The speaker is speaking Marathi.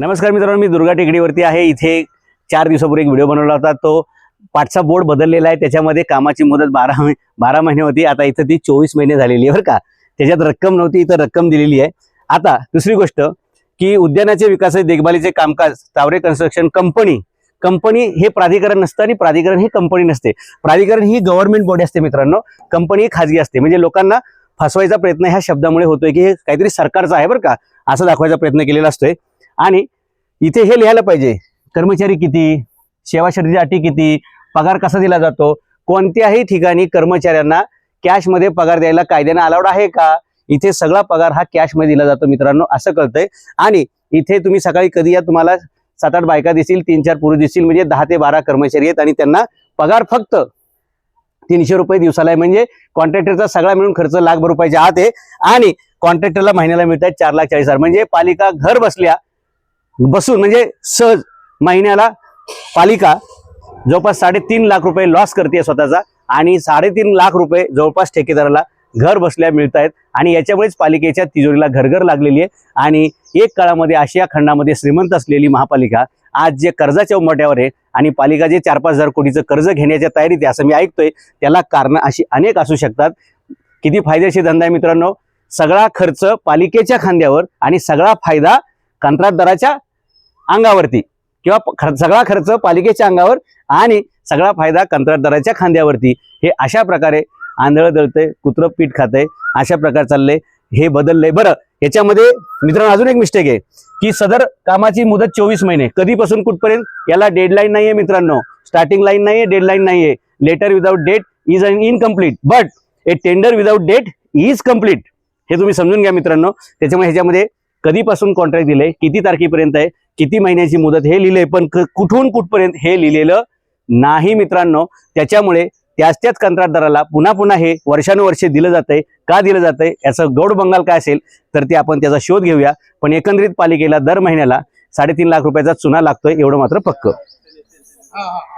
नमस्कार मित्रांनो मी दुर्गा टेकडीवरती आहे. इथे चार दिवसापूर्वी एक व्हिडिओ बनवला होता. तो पाठचा बोर्ड बदललेला आहे. त्याच्यामध्ये कामाची मुदत बारा बारा महिने होती. आता इथं ती चोवीस महिने झालेली आहे बरं का. त्याच्यात रक्कम नव्हती. इथं रक्कम दिलेली आहे. आता दुसरी गोष्ट की उद्यानाचे विकास देखभालीचे कामकाज तावरे कन्स्ट्रक्शन कंपनी कंपनी हे प्राधिकरण नसतं आणि प्राधिकरण ही कंपनी नसते. प्राधिकरण ही गव्हर्नमेंट बॉडी असते मित्रांनो. कंपनी ही खाजगी असते. म्हणजे लोकांना फसवायचा प्रयत्न ह्या शब्दामुळे होतोय की हे काहीतरी सरकारचं आहे बरं का. असं दाखवायचा प्रयत्न केलेला असतोय. आणि इथे हे लिहायला पाहिजे कर्मचारी किती सेवा शर्तीची अटी किती पगार कसा दिला जातो कोणत्याही ठिकाणी कर्मचाऱ्यांना कॅशमध्ये पगार द्यायला कायद्याने अलाउड आहे का? इथे सगळा पगार हा कॅशमध्ये दिला जातो मित्रांनो असं कळतंय. आणि इथे तुम्ही सकाळी कधी या तुम्हाला सात आठ बायका दिसतील तीन चार पुरुष दिसतील म्हणजे दहा ते बारा कर्मचारी आहेत आणि त्यांना पगार फक्त तीनशे रुपये दिवसाला आहे. म्हणजे कॉन्ट्रॅक्टरचा सगळा मिळून खर्च लाखभर रुपयाच्या आत आहे. आणि कॉन्ट्रॅक्टरला महिन्याला मिळतात चार लाख चाळीस हजार. म्हणजे पालिका घर बसल्या बसून म्हणजे सहज महिन्याला पालिका जवळपास साडेतीन लाख रुपये लॉस करते स्वतःचा आणि साडेतीन लाख रुपये जवळपास ठेकेदाराला घर बसल्या मिळत आहेत. आणि याच्यामुळेच पालिकेच्या तिजोरीला घरघर लागलेली आहे. आणि एक काळामध्ये आशिया खंडामध्ये श्रीमंत असलेली महापालिका आज जे कर्जाच्या उंबट्यावर आहे आणि पालिका जे चार पाच हजार कोटीचं कर्ज घेण्याच्या तयारीत आहे असं मी ऐकतोय त्याला कारणं अशी अनेक असू शकतात. किती फायदेशीर धंदा आहे मित्रांनो? सगळा खर्च पालिकेच्या खांद्यावर आणि सगळा फायदा कंत्राटदाराच्या अंगावरती किंवा खर- सगळा खर्च पालिकेच्या अंगावर आणि सगळा फायदा कंत्राटदाराच्या खांद्यावरती. हे अशा प्रकारे आंधळं दळतंय कुत्रं पीठ खातंय अशा प्रकारे चाललंय हे बदललंय. बरं याच्यामध्ये मित्रांनो अजून एक मिस्टेक आहे की सदर कामाची मुदत चोवीस महिने. कधीपासून कुठपर्यंत? याला डेडलाईन नाहीये मित्रांनो. स्टार्टिंग लाईन नाहीये डेडलाईन नाहीये. Letter without date is an incomplete but a tender without date is complete हे तुम्ही समजून घ्या मित्रांनो. त्याच्यामुळे ह्याच्यामध्ये कधीपासून कॉन्ट्रॅक्ट दिले किती तारखेपर्यंत आहे किती महिन्याची मुदत हे लिहिलंय पण कुठून कुठपर्यंत हे लिहिलेलं नाही मित्रांनो. त्याच्यामुळे त्याच त्याच कंत्राटदाराला पुन्हा पुन्हा हे वर्षानुवर्षे दिलं जातंय. का दिलं जातंय? याचं गौड बंगाल काय असेल तर ते आपण त्याचा शोध घेऊया. पण एकंदरीत पालिकेला दर महिन्याला साडेतीन लाख रुपयाचा चुना लागतोय एवढं मात्र पक्क.